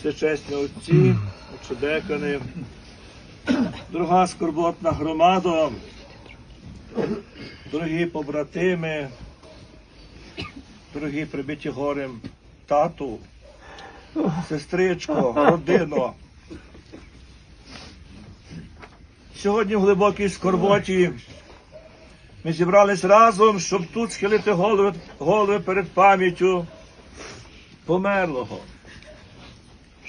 всечесні отці, очодекани, дорога скорботна громада, дорогі побратими, дорогі прибиті горем тату, сестричко, родино. Сьогодні в глибокій скорботі ми зібрались разом, щоб тут схилити голови, голови перед пам'яттю померлого,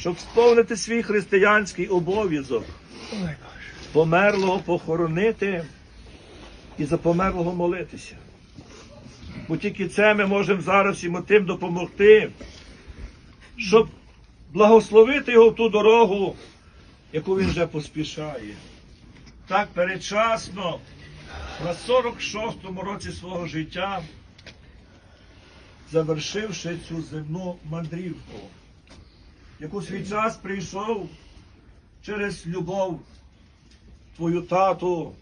щоб сповнити свій християнський обов'язок, померлого похоронити і за померлого молитися. Бо тільки це ми можемо зараз всім тим допомогти, щоб благословити його в ту дорогу, яку він вже поспішає. Так передчасно, на 46-му році свого життя, завершивши цю земну мандрівку, яку свій час прийшов через любов твою тату,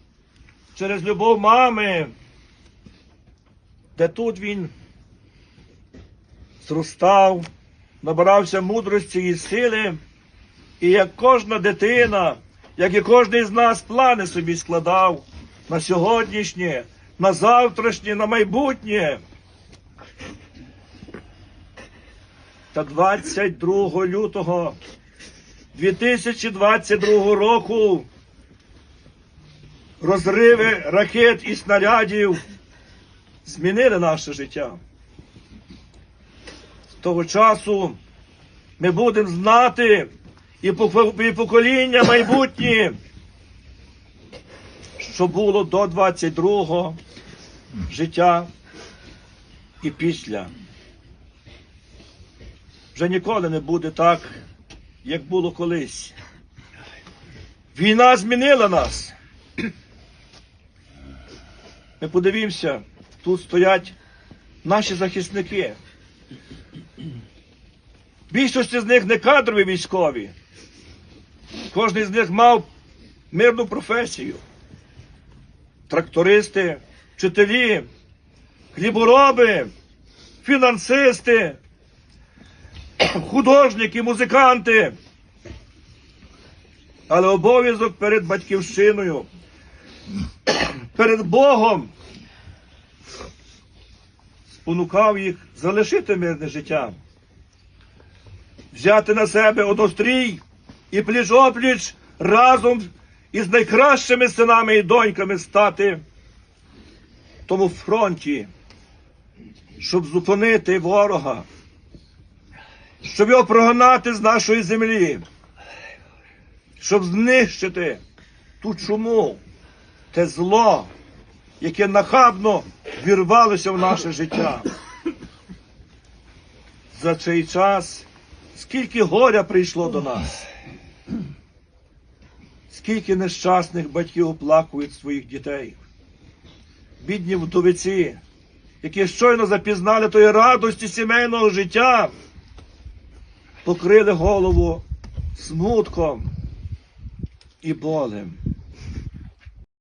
через любов мами, де тут він зростав, набирався мудрості і сили, і як кожна дитина, як і кожен з нас плани собі складав на сьогоднішнє, на завтрашнє, на майбутнє. Та 22 лютого 2022 року розриви ракет і снарядів змінили наше життя. З того часу ми будемо знати і покоління майбутнє, що було до 22-го життя і після. Вже ніколи не буде так, як було колись. Війна змінила нас. Ми подивімося, тут стоять наші захисники. Більшості з них не кадрові військові. Кожен з них мав мирну професію. Трактористи, вчителі, хлібороби, фінансисти, художники, музиканти. Але обов'язок перед батьківщиною, перед Богом. Спонукав їх залишити мирне життя, взяти на себе одострій і пліч-опліч разом із найкращими синами і доньками стати. Тому фронті, щоб зупинити ворога, щоб його прогнати з нашої землі, щоб знищити ту чуму, те зло, яке нахабно вірвалося в наше життя. За цей час скільки горя прийшло до нас, скільки нещасних батьків оплакують своїх дітей, бідні вдовиці, які щойно запізнали тої радості сімейного життя, покрили голову смутком і болем.